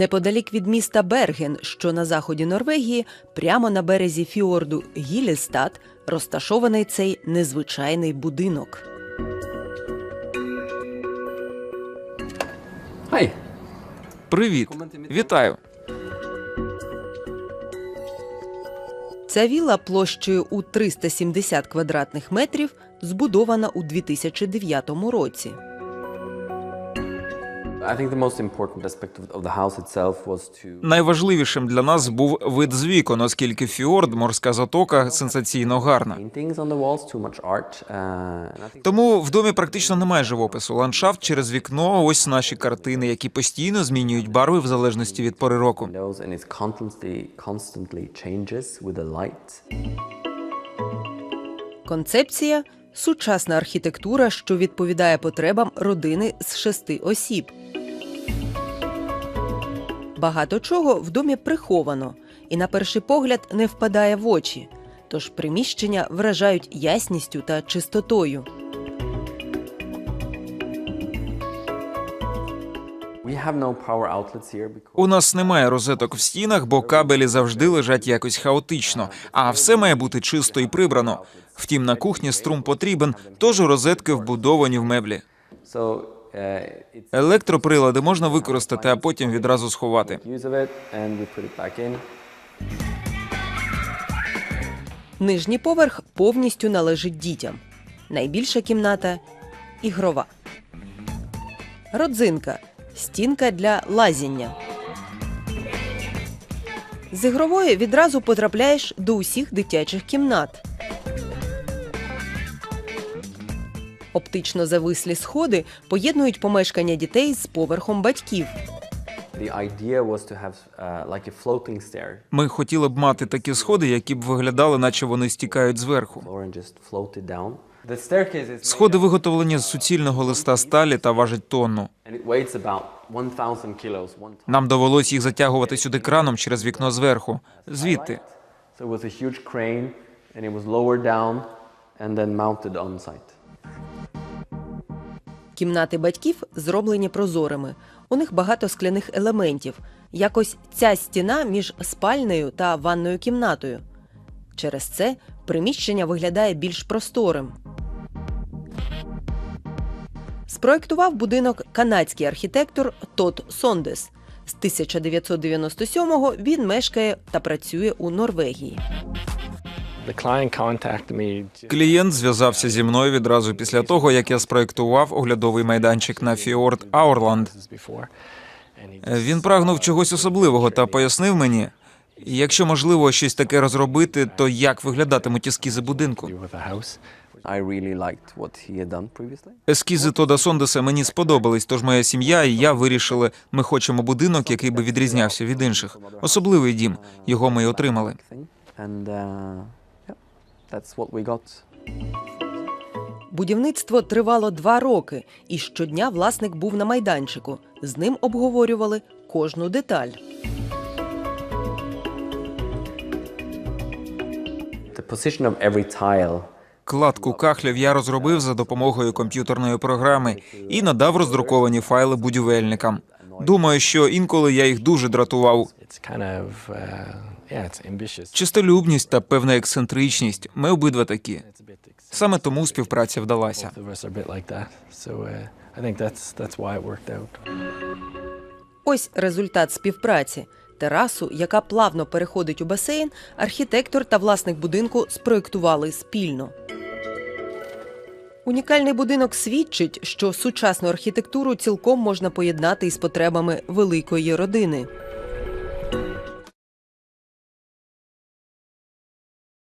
Неподалік від міста Берген, що на заході Норвегії, прямо на березі фіорду Гілестад, розташований цей незвичайний будинок. Hei. Привіт, вітаю. Ця вілла площею у 370 квадратних метрів збудована у 2009 році. Найважливішим для нас був вид з вікон, оскільки фіорд, морська затока, сенсаційно гарна. paintings on the walls, too much art. Uh, Тому в домі практично немає живопису. Ландшафт через вікно. Ось наші картини, які постійно змінюють барви в залежності від пори року. windows and it constantly constantly changes with the light. Концепція сучасна архітектура, що відповідає потребам родини з шести осіб. Багато чого в домі приховано і на перший погляд не впадає в очі. Тож приміщення вражають ясністю та чистотою. У нас немає розеток в стінах, бо кабелі завжди лежать якось хаотично, а все має бути чисто і прибрано. Втім, на кухні струм потрібен, тож розетки вбудовані в меблі. It's Електроприлади можна використати, а потім відразу сховати. Нижній поверх повністю належить дітям. Найбільша кімната ігрова. Родзинка стінка для лазіння. З ігрової відразу потрапляєш до усіх дитячих кімнат. Оптично завислі сходи поєднують помешкання дітей з поверхом батьків. Uh, Ми хотіли б мати такі сходи, які б виглядали, наче вони стікають зверху. Сходи виготовлені з суцільного листа сталі та важать тонну. and it weighs about 1,000 kilos one ton. Нам довелось їх затягувати сюди краном через вікно зверху. Звідти. And it was lowered down and then mounted on site. Кімнати батьків зроблені прозорими. У них багато скляних елементів. Якось ця стіна між спальнею та ванною кімнатою. Через це приміщення виглядає більш просторим. Спроектував будинок канадський архітектор Тод Сондес. З 1997-го він мешкає та працює у Норвегії. Клієнт зв'язався зі мною відразу після того, як я спроектував оглядовий майданчик на фіорд Аурланд. Е, Він прагнув чогось особливого та пояснив мені, якщо можливо щось таке розробити, то як виглядатимуть ескізи будинку. Ескізи Тода Сондеса мені сподобались, тож моя сім'я і я вирішили, ми хочемо будинок, який би відрізнявся від інших. Особливий дім. Його ми й отримали. Thing. And uh, yeah, that's what we got. Будівництво тривало два роки, і щодня власник був на майданчику. З ним обговорювали кожну деталь. The position of every tile Кладку кахлів я розробив за допомогою комп'ютерної програми і надав роздруковані файли будівельникам. Думаю, що інколи я їх дуже дратував. It's kind of uh. Чистолюбність та певна ексцентричність. Ми обидва такі. Саме тому співпраця вдалася. uh. Ось результат співпраці. Терасу, яка плавно переходить у басейн, архітектор та власник будинку спроектували спільно. Унікальний будинок свідчить, що сучасну архітектуру цілком можна поєднати із потребами великої родини.